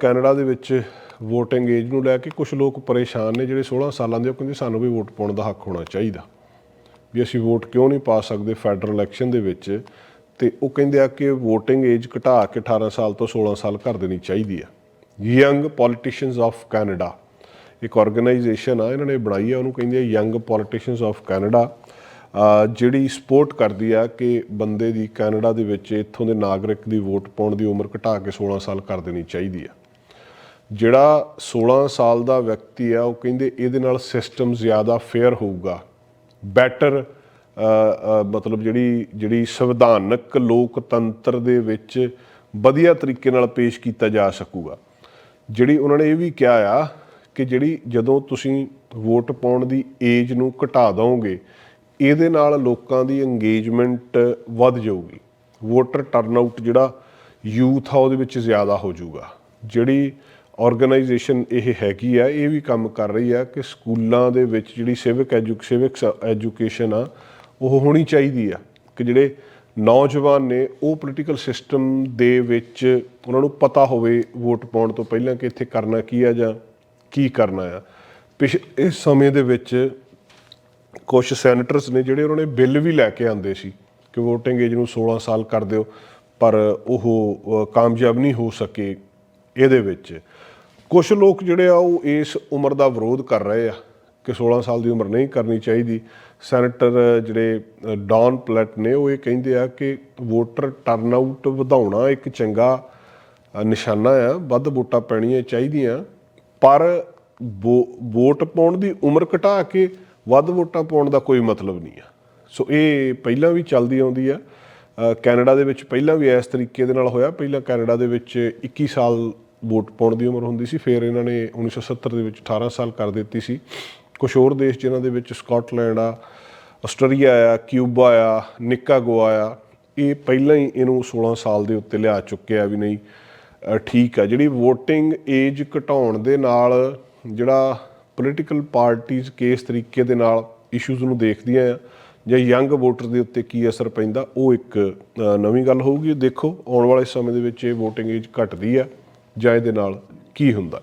Canada ਦੇ ਵਿੱਚ voting age ਨੂੰ ਲੈ ਕੇ ਕੁਝ ਲੋਕ ਪਰੇਸ਼ਾਨ ਨੇ ਜਿਹੜੇ 16 ਸਾਲਾਂ ਦੇ, ਉਹ ਕਹਿੰਦੇ ਸਾਨੂੰ ਵੀ ਵੋਟ ਪਾਉਣ ਦਾ ਹੱਕ ਹੋਣਾ ਚਾਹੀਦਾ। ਵੀ ਅਸੀਂ ਵੋਟ ਕਿਉਂ ਨਹੀਂ ਪਾ ਸਕਦੇ ਫੈਡਰਲ ਇਲੈਕਸ਼ਨ ਦੇ ਵਿੱਚ? ਤੇ ਉਹ ਕਹਿੰਦੇ ਆ ਕਿ ਵੋਟਿੰਗ ਏਜ ਘਟਾ ਕੇ 18 ਸਾਲ ਤੋਂ 16 ਸਾਲ ਕਰ ਦੇਣੀ ਚਾਹੀਦੀ ਆ। Young politicians of Canada. ਇੱਕ ਆਰਗੇਨਾਈਜੇਸ਼ਨ ਆ, ਇਹਨਾਂ ਨੇ ਬਣਾਈ ਆ, ਉਹਨੂੰ ਕਹਿੰਦੇ ਆ ਯੰਗ ਪੋਲੀਟੀਸ਼ੀਅਨਸ ਆਫ ਕੈਨੇਡਾ। ਜਿਹੜੀ ਸਪੋਰਟ ਕਰਦੀ ਆ ਕਿ ਬੰਦੇ ਦੀ ਕੈਨੇਡਾ ਦੇ ਵਿੱਚ ਇੱਥੋਂ ਦੇ ਨਾਗਰਿਕ ਦੀ ਵੋਟ ਪਾਉਣ ਦੀ ਉਮਰ ਘਟਾ ਕੇ 16 ਸਾਲ ਕਰ ਦੇਣੀ ਚਾਹੀਦੀ ਆ। ਜਿਹੜਾ 16 ਸਾਲ ਦਾ ਵਿਅਕਤੀ ਆ, ਉਹ ਕਹਿੰਦੇ ਇਹਦੇ ਨਾਲ ਸਿਸਟਮ ਜ਼ਿਆਦਾ ਫੇਅਰ ਹੋਊਗਾ। ਬੈਟਰ ਮਤਲਬ ਜਿਹੜੀ ਜਿਹੜੀ ਸੰਵਿਧਾਨਕ ਲੋਕਤੰਤਰ ਦੇ ਵਿੱਚ ਵਧੀਆ ਤਰੀਕੇ ਨਾਲ ਪੇਸ਼ ਕੀਤਾ ਜਾ ਸਕੂਗਾ। ਜਿਹੜੀ ਉਹਨਾਂ ਨੇ ਇਹ ਵੀ ਕਿਹਾ ਆ ਕਿ ਜਿਹੜੀ ਜਦੋਂ ਤੁਸੀਂ ਵੋਟ ਪਾਉਣ ਦੀ ਏਜ ਨੂੰ ਘਟਾ ਦੋਗੇ ਇਹਦੇ ਨਾਲ ਲੋਕਾਂ ਦੀ ਇੰਗੇਜਮੈਂਟ ਵੱਧ ਜਾਊਗੀ। ਵੋਟਰ ਟਰਨਆਊਟ ਜਿਹੜਾ ਯੂਥ ਆ ਉਹਦੇ ਵਿੱਚ ਜ਼ਿਆਦਾ ਹੋ ਜਾਊਗਾ। ਜਿਹੜੀ ਆਰਗੇਨਾਈਜੇਸ਼ਨ ਇਹ ਹੈਗੀ ਆ, ਇਹ ਵੀ ਕੰਮ ਕਰ ਰਹੀ ਆ ਕਿ ਸਕੂਲਾਂ ਦੇ ਵਿੱਚ ਜਿਹੜੀ ਸਿਵਿਕ ਸਿਵਿਕਸ ਐਜੂਕੇਸ਼ਨ ਆ, ਉਹ ਹੋਣੀ ਚਾਹੀਦੀ ਆ ਕਿ ਜਿਹੜੇ ਨੌਜਵਾਨ ਨੇ, ਉਹ ਪੋਲੀਟੀਕਲ ਸਿਸਟਮ ਦੇ ਵਿੱਚ ਉਹਨਾਂ ਨੂੰ ਪਤਾ ਹੋਵੇ ਵੋਟ ਪਾਉਣ ਤੋਂ ਪਹਿਲਾਂ ਕਿ ਇੱਥੇ ਕਰਨਾ ਕੀ ਆ ਜਾਂ ਕੀ ਕਰਨਾ ਆ। ਪਿਛ, ਇਸ ਸਮੇਂ ਦੇ ਵਿੱਚ ਕੁਝ ਸੈਨੇਟਰਸ ਨੇ ਜਿਹੜੇ ਉਹਨਾਂ ਨੇ ਬਿੱਲ ਵੀ ਲੈ ਕੇ ਆਂਦੇ ਸੀ ਕਿ VOTING ਏਜ ਨੂੰ 16 ਸਾਲ ਕਰ ਦਿਓ ਪਰ ਉਹ ਕਾਮਯਾਬ ਨਹੀਂ ਹੋ ਸਕੇ ਇਹਦੇ ਵਿੱਚ। ਕੁਝ ਲੋਕ ਜਿਹੜੇ ਆ ਉਹ ਇਸ ਉਮਰ ਦਾ ਵਿਰੋਧ ਕਰ ਰਹੇ ਆ ਕਿ 16 ਸਾਲ ਦੀ ਉਮਰ ਨਹੀਂ ਕਰਨੀ ਚਾਹੀਦੀ। ਸੈਨੇਟਰ ਜਿਹੜੇ ਅ, ਡੌਨ ਪਲੈਟ ਨੇ ਉਹ ਇਹ ਕਹਿੰਦੇ ਆ ਕਿ ਵੋਟਰ ਟਰਨਆਊਟ ਵਧਾਉਣਾ ਇੱਕ ਚੰਗਾ ਨਿਸ਼ਾਨਾ ਆ ਵੱਧ ਵੋਟਾਂ ਪੈਣੀਆਂ ਚਾਹੀਦੀਆਂ ਪਰ ਵੋ- ਵੋਟ ਪਾਉਣ ਦੀ ਉਮਰ ਘਟਾ ਕੇ ਵੱਧ ਵੋਟਾਂ ਪਾਉਣ ਦਾ ਕੋਈ ਮਤਲਬ ਨਹੀਂ ਆ। ਸੋ ਇਹ ਪਹਿਲਾਂ ਵੀ ਚੱਲਦੀ ਆਉਂਦੀ ਆ। ਕੈਨੇਡਾ ਦੇ ਵਿੱਚ ਪਹਿਲਾਂ ਵੀ ਇਸ ਤਰੀਕੇ ਦੇ ਨਾਲ ਹੋਇਆ। ਪਹਿਲਾਂ ਕੈਨੇਡਾ ਦੇ ਵਿੱਚ 21 ਸਾਲ ਵੋਟ ਪਾਉਣ ਦੀ ਉਮਰ ਹੁੰਦੀ ਸੀ। ਫਿਰ ਇਹਨਾਂ ਨੇ 1970 ਦੇ ਵਿੱਚ 18 ਸਾਲ ਕਰ ਦਿੱਤੀ ਸੀ। ਕੁਝ ਹੋਰ ਦੇਸ਼ ਜਿਨ੍ਹਾਂ ਦੇ ਵਿੱਚ ਸਕਾਟਲੈਂਡ ਆ ਆਸਟਰੀਆ ਆ, ਕਿਊਬਾ ਆ ਨਿਕਾਗੋਆ ਆ ਇਹ ਪਹਿਲਾਂ ਹੀ ਇਹਨੂੰ 16 ਸਾਲ ਦੇ ਉੱਤੇ ਲਿਆ ਚੁੱਕਿਆ ਵੀ ਨਹੀਂ। ਠੀਕ ਆ। ਜਿਹੜੀ VOTING ਏਜ ਘਟਾਉਣ ਦੇ ਨਾਲ ਜਿਹੜਾ ਪੋਲੀਟੀਕਲ ਪਾਰਟੀਆਂ ਕਿਸ ਤਰੀਕੇ ਦੇ ਨਾਲ ਇਸ਼ੂਜ਼ ਨੂੰ ਦੇਖਦੀਆਂ ਆ, ਜਾਂ ਯੰਗ ਵੋਟਰ ਦੇ ਉੱਤੇ ਕੀ ਅਸਰ ਪੈਂਦਾ, ਉਹ ਇੱਕ ਨਵੀਂ ਗੱਲ ਹੋਊਗੀ। ਦੇਖੋ, ਆਉਣ ਵਾਲੇ ਸਮੇਂ ਦੇ ਵਿੱਚ ਇਹ VOTING ਏਜ ਘਟਦੀ ਆ, ਜਾਂ ਇਹਦੇ ਨਾਲ ਕੀ ਹੁੰਦਾ?